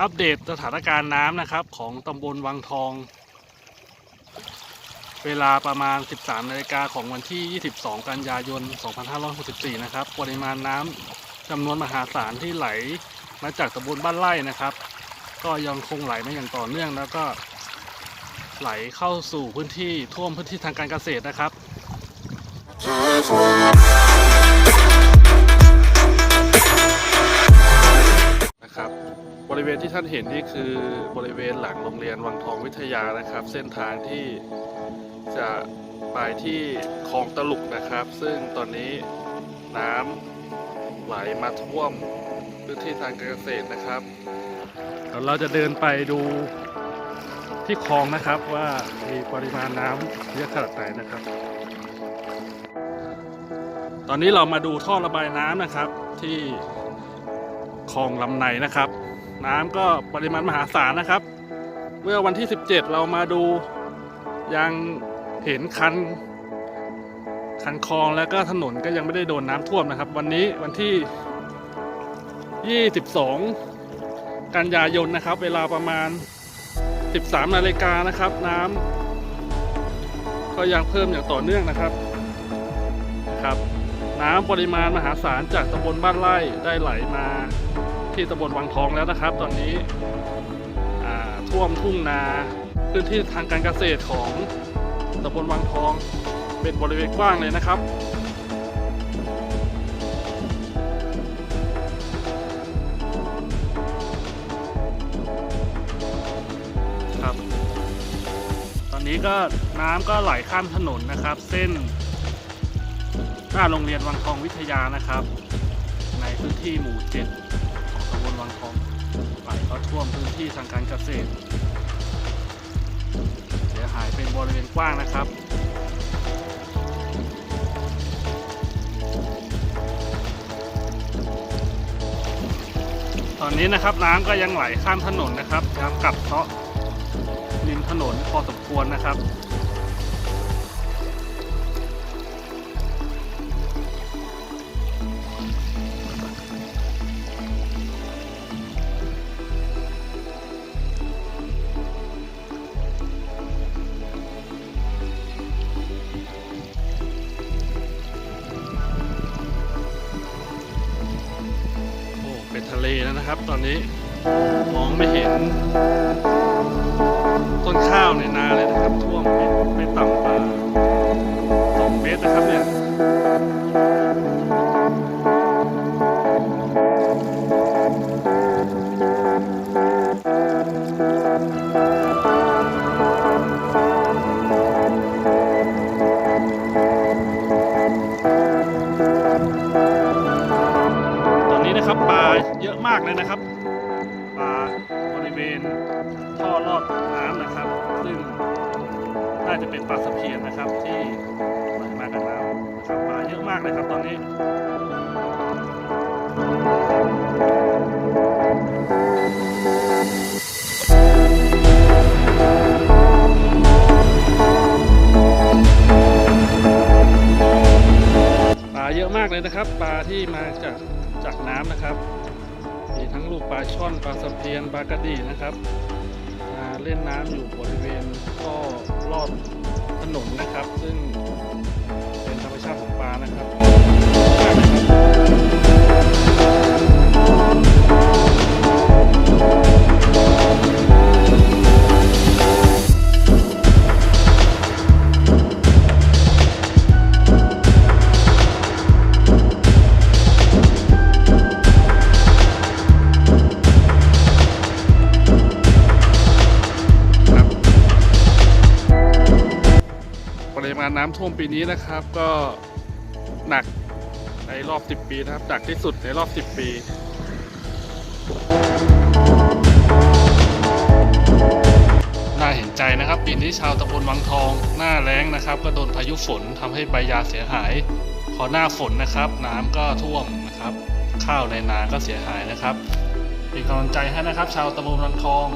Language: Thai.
อัปเดตสถานการณ์น้ำนะครับ ของตำบลวังทอง เวลาประมาณ 13นาฬิกาของวันที่ 22 กันยายน 2564 นะครับ ปริมาณน้ำจำนวนมหาศาลที่ไหลมาจากตำบลบ้านไร่นะครับ ก็ยังคงไหลมาอย่างต่อเนื่องแล้วก็ไหลเข้าสู่พื้นที่ท่วมพื้นที่ทางการเกษตรนะครับ ริเวณที่ท่านเห็นนี่คือบริเวณหลังโรงเรียนวังทองวิทยานะครับ เส้นทางที่จะไปที่คลองตลุกนะครับ ซึ่งตอนนี้น้ำไหลมาท่วมพื้นที่ทางการเกษตรนะครับเดี๋ยวเราจะเดินไปดูที่คลองนะครับว่ามีปริมาณน้ำเยอะขนาดไหนนะครับ ตอนนี้เรามาดูท่อระบายน้ำนะครับที่คลองลำในนะครับ น้ำก็ปริมาณมหาศาลนะครับ เมื่อวันที่ 17 เรามาดูยังเห็นคันคันคลองแล้วก็ถนนก็ยังไม่ได้โดนน้ำท่วมนะครับ วันนี้วันที่ 22 กันยายนนะครับ เวลาประมาณ 13 นาฬิกานะครับ น้ำก็ยังเพิ่มอย่างต่อเนื่องนะครับครับ น้ำปริมาณมหาศาลจากตำบลบ้านไร่ได้ไหลมา ที่ตำบลวังทองแล้วนะครับ ตอนนี้ท่วมทุ่งนาพื้นที่ทางการเกษตรของตำบลวังทอง เป็นบริเวณกว้างเลยนะครับครับตอนนี้ก็น้ำก็ไหลข้ามถนนนะครับ เส้นหน้าโรงเรียนวังทองวิทยานะครับ ในพื้นที่หมู่เจ็ด ท่วมพื้นที่ทางการเกษตร เสียหายเป็นบริเวณกว้างนะครับตอนนี้นะครับน้ำก็ยังไหลข้ามถนนนะครับน้ำกัดเซาะริมถนนพอสมควรนะครับ นะครับ ตอนนี้มองไม่เห็น เยอะมากเลยนะครับ ปลาบริเวณท่อลอดน้ำนะครับ ซึ่งน่าจะเป็นปลาสะเพียนนะครับที่ไหลมากับน้ำนะครับปลาเยอะมากเลยครับตอนนี้ปลาเยอะมากเลยนะครับ ปลาที่มาจากจากน้ำนะครับ มีทั้งลูกปลาช่อนปลาสะเพียนปลากระดีนะครับเล่นน้ำอยู่บริเวณก็รอดาน้ำท่วมปีนี้นะครับ ก็หนักในรอบ 10 ปีนะครับหนักที่สุดในรอบ 10 ปีน่าเห็นใจนะครับ ปีนี้ชาวตำบลวังทอง หน้าแล้งนะครับ ก็โดนพายุฝนทำให้ใบยาเสียหาย พอหน้าฝนนะครับ น้ำก็ท่วมนะครับ ข้าวในนาก็เสียหายนะครับเป็นกำลังใจให้นะครับ ชาวตำบลวังทอง